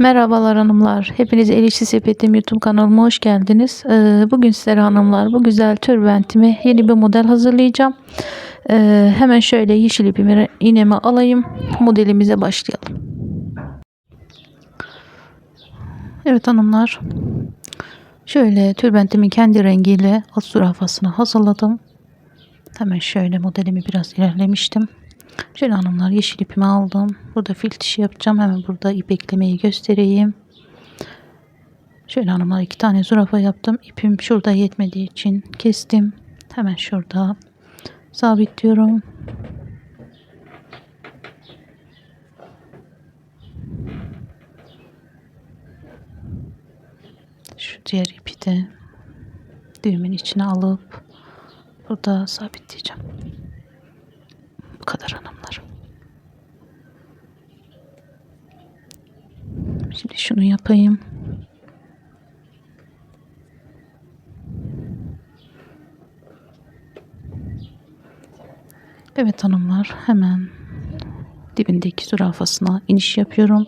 Merhabalar hanımlar. Hepiniz El Sepetim YouTube kanalıma hoş geldiniz. Ee, Bugün sizlere hanımlar bu güzel tülbentimi yeni bir model hazırlayacağım. Ee, Hemen şöyle yeşil ipimi iğnemi alayım. Modelimize başlayalım. Evet hanımlar. Şöyle tülbentimin kendi rengiyle alt zürafasını hazırladım. Hemen şöyle modelimi biraz ilerlemiştim. Şöyle hanımlar yeşil ipimi aldım. Burada fil dişi yapacağım. Hemen burada ip eklemeyi göstereyim. Şöyle hanımlar iki tane zürafa yaptım. İpim şurada yetmediği için kestim. Hemen şurada sabitliyorum. Şu diğer ipi de düğümün içine alıp burada sabitleyeceğim. Bu kadar hanımlar. Şimdi şunu yapayım. Evet hanımlar hemen dibindeki zürafasına iniş yapıyorum.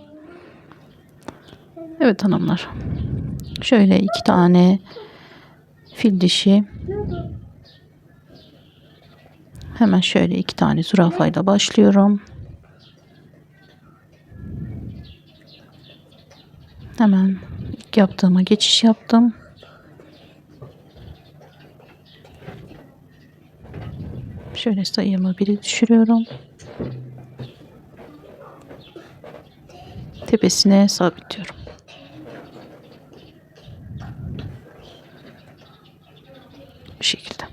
Evet hanımlar. Şöyle iki tane fil dişi Hemen şöyle iki tane zürafayla başlıyorum. Hemen ilk yaptığıma geçiş yaptım. Şöyle sayımı biri düşürüyorum. Tepesine sabitliyorum. Bu şekilde.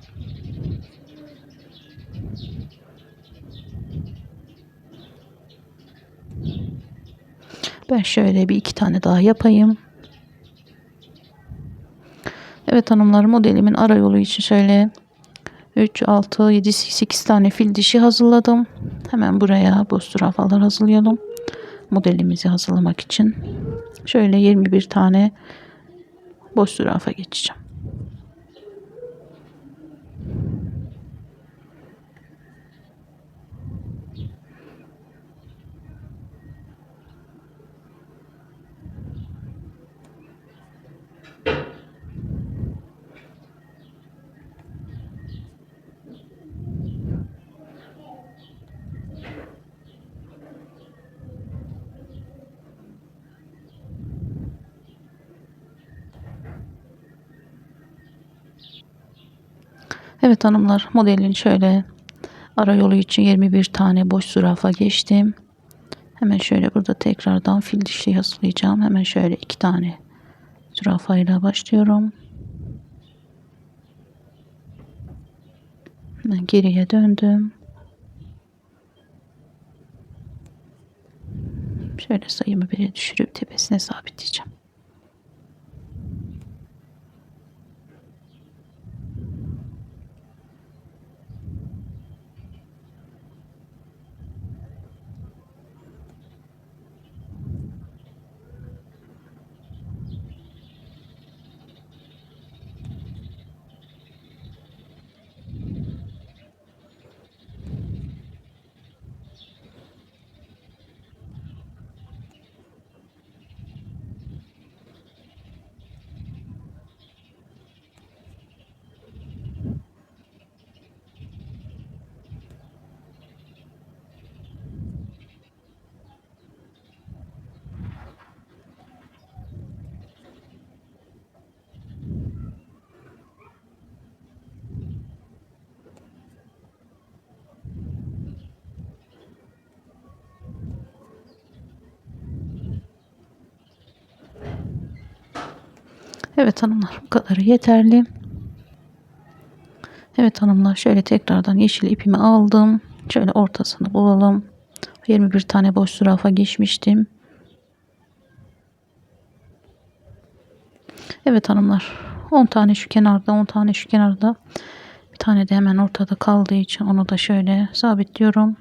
Şöyle bir iki tane daha yapayım. Evet hanımlar modelimin ara yolu için şöyle 3, 6, 7, 8 tane fil dişi hazırladım. Hemen buraya boz zürafalar hazırlayalım. Modelimizi hazırlamak için. Şöyle 21 tane boş zürafa geçeceğim. Evet hanımlar modelin şöyle ara yolu için 21 tane boş zürafa geçtim. Hemen şöyle burada tekrardan fil dişli hazırlayacağım. Hemen şöyle iki tane zürafayla başlıyorum. Hemen geriye döndüm. Şöyle sayımı bire düşürüp tepesine sabitleyeceğim. Evet hanımlar bu kadarı yeterli. Evet hanımlar şöyle tekrardan yeşil ipimi aldım. Şöyle ortasını bulalım. 21 tane boş zürafa geçmiştim. Evet hanımlar 10 tane şu kenarda 10 tane şu kenarda bir tane de hemen ortada kaldığı için onu da şöyle sabitliyorum.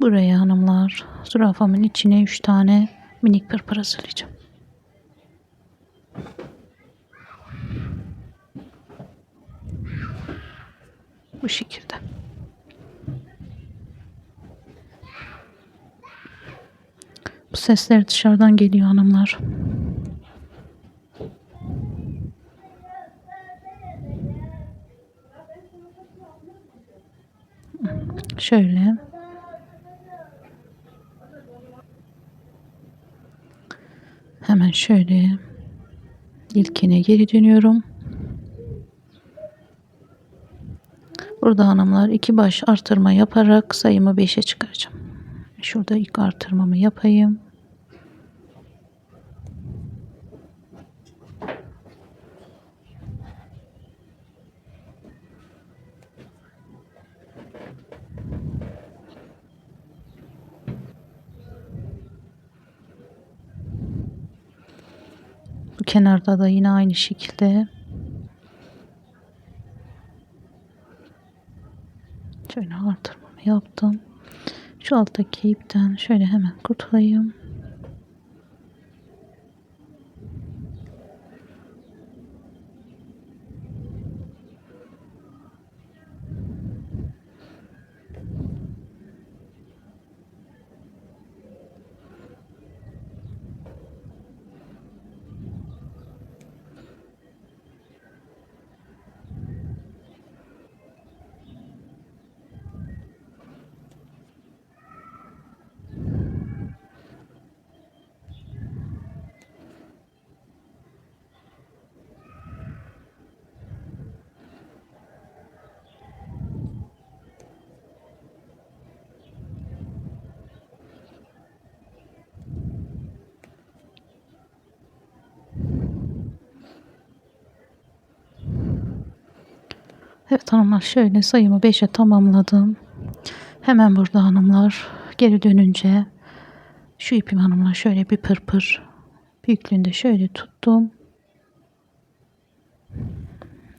Buraya hanımlar zürafamın içine 3 tane minik pırpır hazırlayacağım. Bu şekilde. sesler dışarıdan geliyor hanımlar. Şöyle. Hemen şöyle ilkine geri dönüyorum. Burada hanımlar iki baş artırma yaparak sayımı 5'e çıkaracağım. Şurada ilk artırmamı yapayım. Bu kenarda da yine aynı şekilde şöyle artırmamı yaptım. Şu alttaki ipten şöyle hemen kurtulayım. Evet hanımlar şöyle sayımı 5'e tamamladım. Hemen burada hanımlar geri dönünce şu ipim hanımlar şöyle bir pırpır büyüklüğünde şöyle tuttum.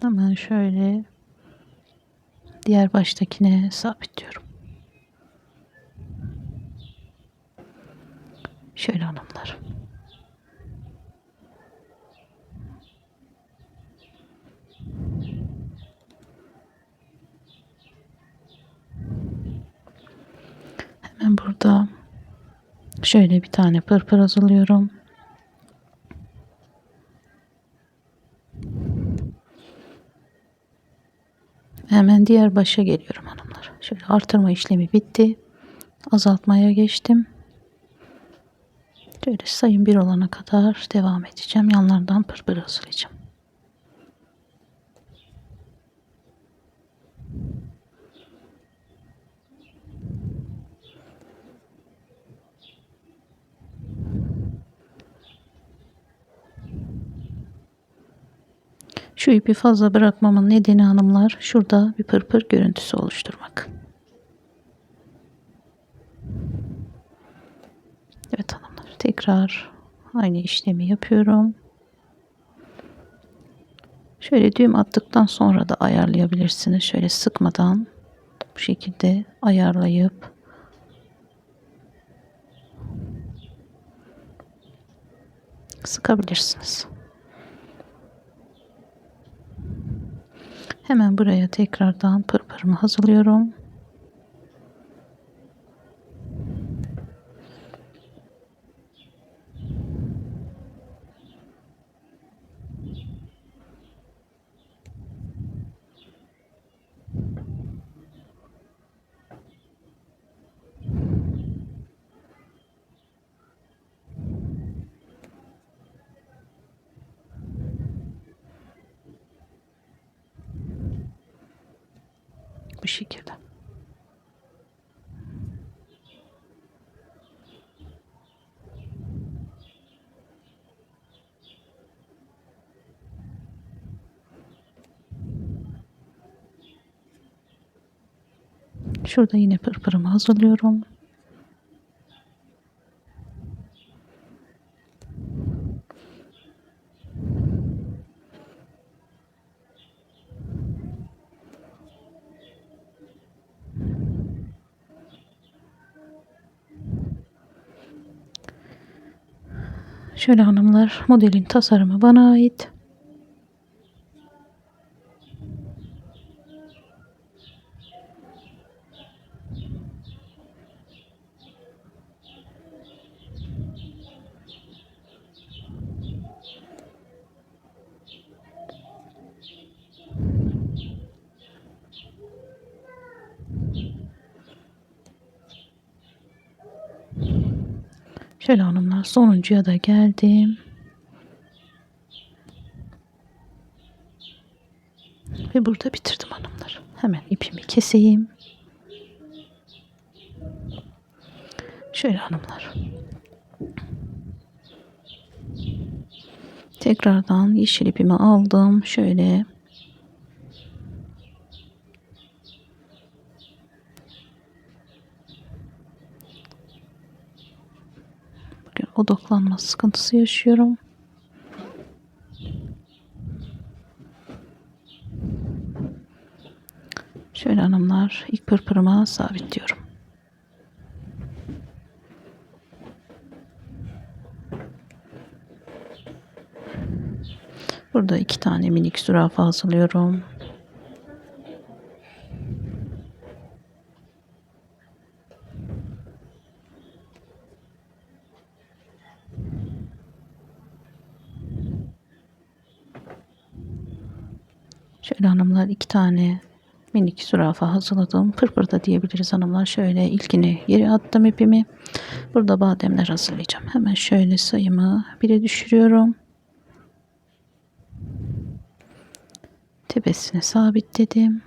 Hemen şöyle diğer baştakine sabitliyorum. Şöyle hanımlar. Hemen burada şöyle bir tane pırpır hazırlıyorum. Hemen diğer başa geliyorum hanımlar. Şöyle artırma işlemi bitti. Azaltmaya geçtim. Şöyle sayım bir olana kadar devam edeceğim. Yanlardan pırpır hazırlayacağım. Şu ipi fazla bırakmamın nedeni hanımlar şurada bir pırpır görüntüsü oluşturmak. Evet hanımlar tekrar aynı işlemi yapıyorum. Şöyle düğüm attıktan sonra da ayarlayabilirsiniz. Şöyle sıkmadan bu şekilde ayarlayıp sıkabilirsiniz. Hemen buraya tekrardan pırpırımı hazırlıyorum. Bu şekilde. Şurada yine pırpırımı hazırlıyorum. Şöyle hanımlar modelin tasarımı bana ait. Şöyle hanımlar sonuncuya da geldim. Ve burada bitirdim hanımlar. Hemen ipimi keseyim. Şöyle hanımlar. Tekrardan yeşil ipimi aldım. Şöyle Bugün odaklanma sıkıntısı yaşıyorum. Şöyle hanımlar ilk pırpırıma sabitliyorum. Burada iki tane minik zürafa hazırlıyorum. Şöyle hanımlar iki tane minik zürafa hazırladım. Pırpır diyebiliriz hanımlar. Şöyle ilkini yere attım ipimi. Burada bademler hazırlayacağım. Hemen şöyle sayımı bire düşürüyorum. Tepesine sabitledim.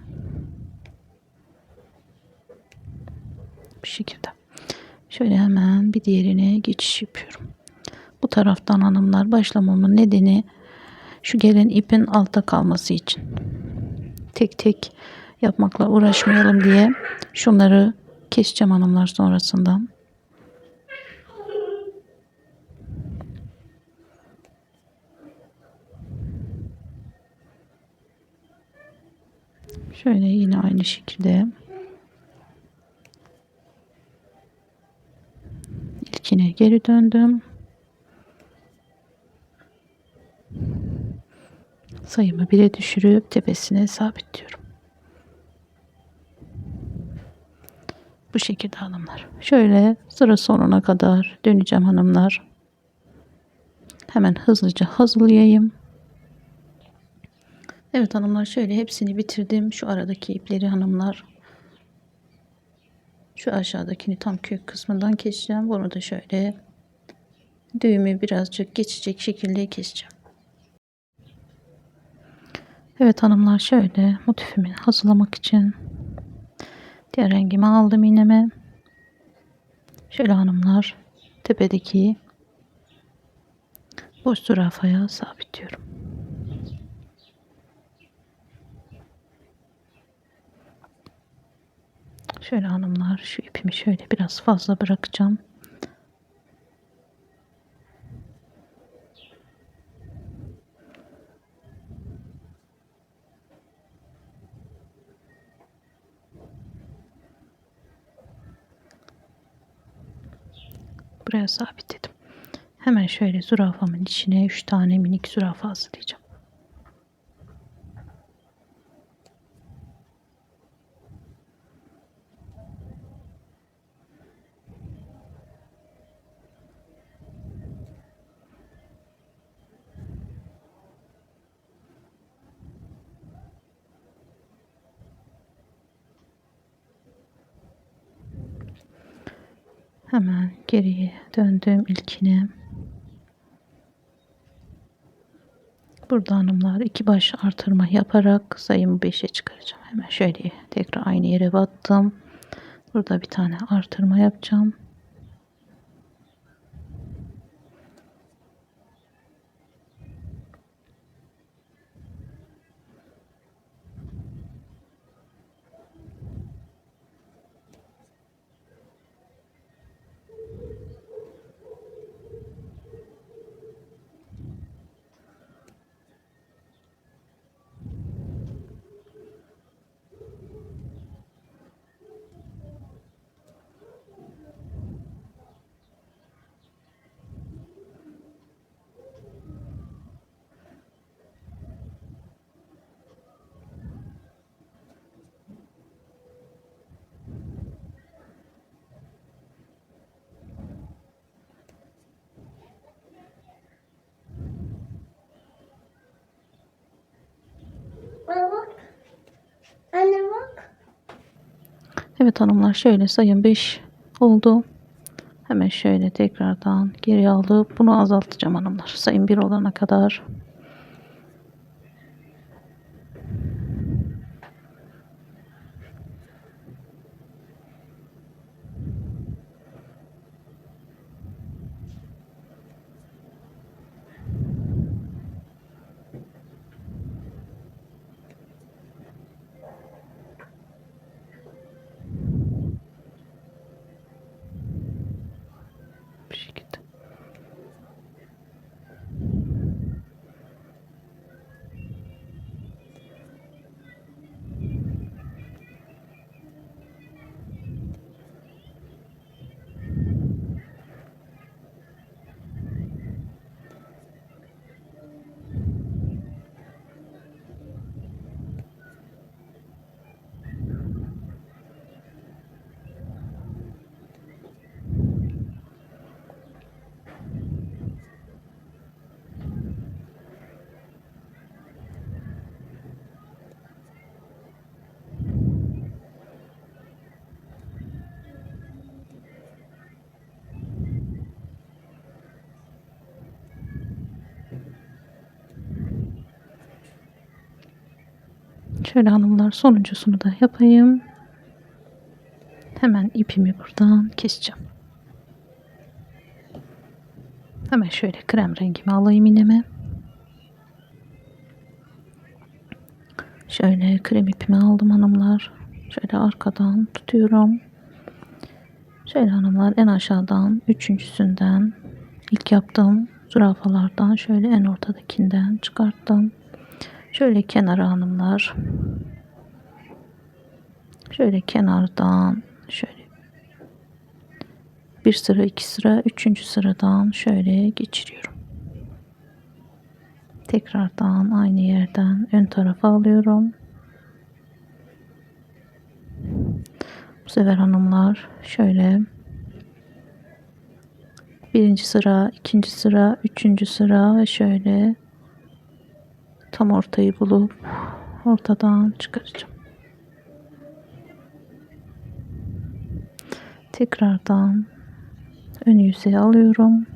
Bu şekilde. Şöyle hemen bir diğerine geçiş yapıyorum. Bu taraftan hanımlar başlamamın nedeni şu gelen ipin altta kalması için. Tek tek yapmakla uğraşmayalım diye şunları keseceğim hanımlar sonrasında. Şöyle yine aynı şekilde ilkine geri döndüm. Sayımı bire düşürüp tepesine sabitliyorum. Bu şekilde hanımlar. Şöyle sıra sonuna kadar döneceğim hanımlar. Hemen hızlıca hazırlayayım. Evet hanımlar şöyle hepsini bitirdim. Şu aradaki ipleri hanımlar. Şu aşağıdakini tam kök kısmından keseceğim. Bunu da şöyle düğümü birazcık geçecek şekilde keseceğim. Evet hanımlar şöyle motifimi hazırlamak için diğer rengimi aldım iğneme. Şöyle hanımlar tepedeki boş zürafaya sabitliyorum. Şöyle hanımlar şu ipimi şöyle biraz fazla bırakacağım. Buraya sabitledim. Hemen şöyle zürafamın içine 3 tane minik zürafa hazırlayacağım. Hemen geriye döndüm ilkine. Burada hanımlar iki baş artırma yaparak sayımı 5'e çıkaracağım. Hemen şöyle tekrar aynı yere battım. Burada bir tane artırma yapacağım. Anne bak. Evet hanımlar şöyle sayın 5 oldu. Hemen şöyle tekrardan geri alıp bunu azaltacağım hanımlar. Sayın bir olana kadar. Bir şekilde. Şöyle hanımlar sonuncusunu da yapayım. Hemen ipimi buradan keseceğim. Hemen şöyle krem rengimi alayım iğneme. Şöyle krem ipimi aldım hanımlar. Şöyle arkadan tutuyorum. Şöyle hanımlar en aşağıdan üçüncüsünden ilk yaptığım zürafalardan şöyle en ortadakinden çıkarttım. Şöyle kenara hanımlar. Şöyle kenardan şöyle bir sıra iki sıra üçüncü sıradan şöyle geçiriyorum. Tekrardan aynı yerden ön tarafa alıyorum. Bu sefer hanımlar şöyle birinci sıra, ikinci sıra, üçüncü sıra ve şöyle tam ortayı bulup ortadan çıkaracağım. Tekrardan ön yüzeye alıyorum.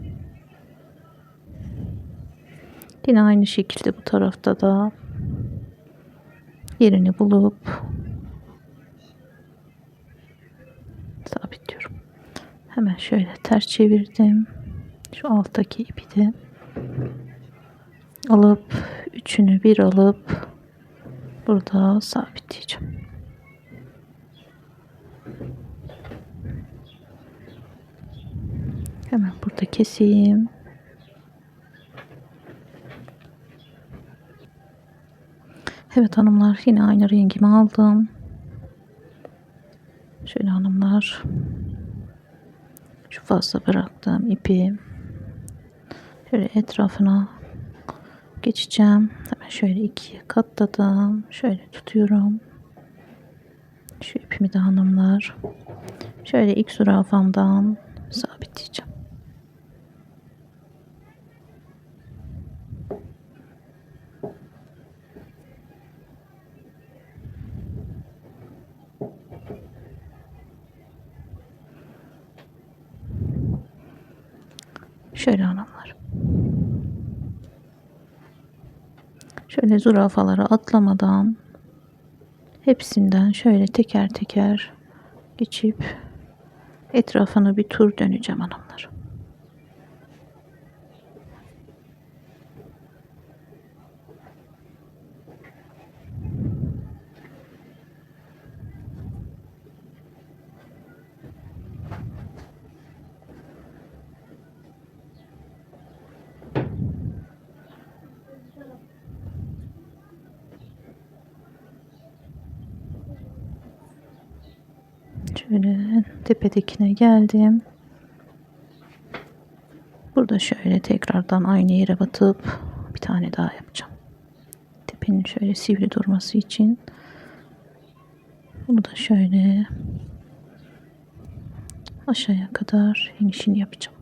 Yine aynı şekilde bu tarafta da yerini bulup sabitliyorum. Hemen şöyle ters çevirdim. Şu alttaki ipi de alıp üçünü bir alıp burada sabitleyeceğim. Hemen burada keseyim. Evet hanımlar yine aynı rengimi aldım. Şöyle hanımlar şu fazla bıraktığım ipi şöyle etrafına geçeceğim. Hemen şöyle ikiye katladım. Şöyle tutuyorum. Şu ipimi de hanımlar. Şöyle ilk zürafamdan sabitleyeceğim. Şöyle hanımlar. Şöyle zürafalara atlamadan hepsinden şöyle teker teker geçip etrafını bir tur döneceğim hanımlar. Şöyle tepedekine geldim. Burada şöyle tekrardan aynı yere batıp bir tane daha yapacağım. Tepenin şöyle sivri durması için. Bunu da şöyle aşağıya kadar inişini yapacağım.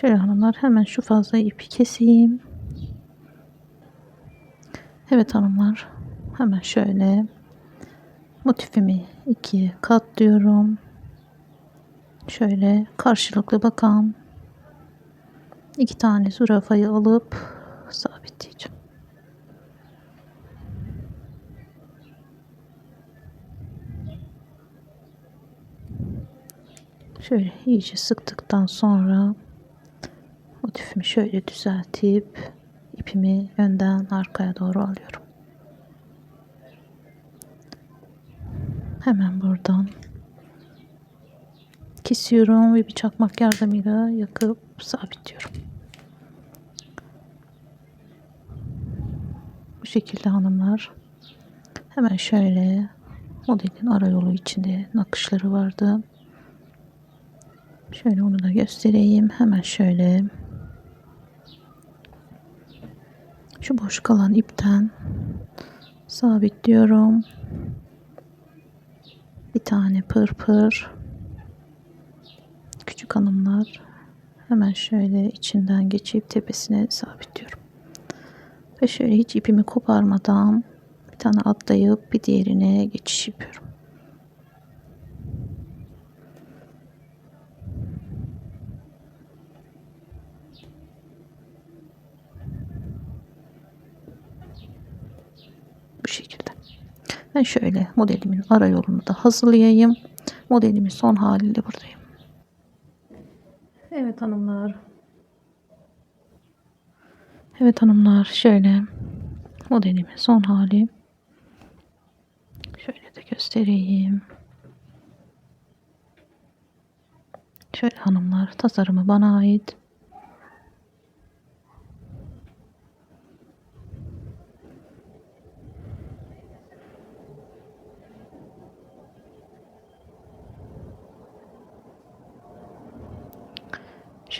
Şöyle hanımlar hemen şu fazla ipi keseyim. Evet hanımlar hemen şöyle motifimi ikiye katlıyorum. Şöyle karşılıklı bakan iki tane zürafayı alıp sabitleyeceğim. Şöyle iyice sıktıktan sonra motifimi şöyle düzeltip ipimi önden arkaya doğru alıyorum. Hemen buradan kesiyorum ve bir çakmak yardımıyla yakıp sabitliyorum. Bu şekilde hanımlar. Hemen şöyle modelin ara yolu içinde nakışları vardı. Şöyle onu da göstereyim. Hemen şöyle şu boş kalan ipten sabitliyorum. Bir tane pırpır küçük hanımlar hemen şöyle içinden geçip tepesine sabitliyorum. Ve şöyle hiç ipimi koparmadan bir tane atlayıp bir diğerine geçiş yapıyorum. Bu şekilde. Ben şöyle modelimin ara yolunu da hazırlayayım. Modelimin son haliyle buradayım. Evet hanımlar. Evet hanımlar şöyle modelimin son hali. Şöyle de göstereyim. Şöyle hanımlar tasarımı bana ait.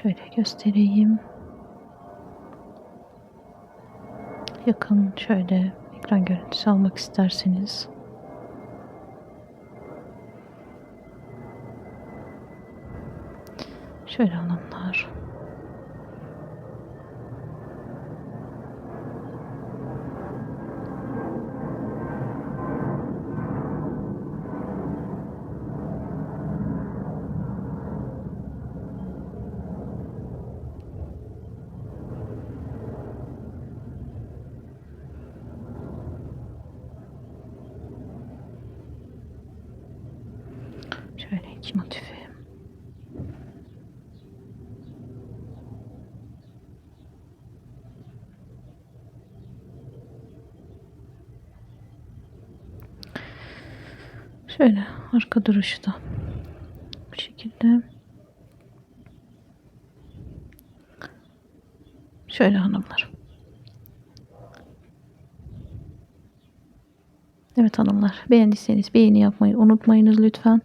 Şöyle göstereyim. Yakın şöyle ekran görüntüsü almak isterseniz. Şöyle Motifi. Şöyle arka duruşu da bu şekilde. Şöyle hanımlar. Evet hanımlar beğendiyseniz beğeni yapmayı unutmayınız lütfen.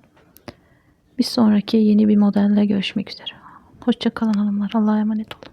Bir sonraki yeni bir modelle görüşmek üzere. Hoşçakalın hanımlar. Allah'a emanet olun.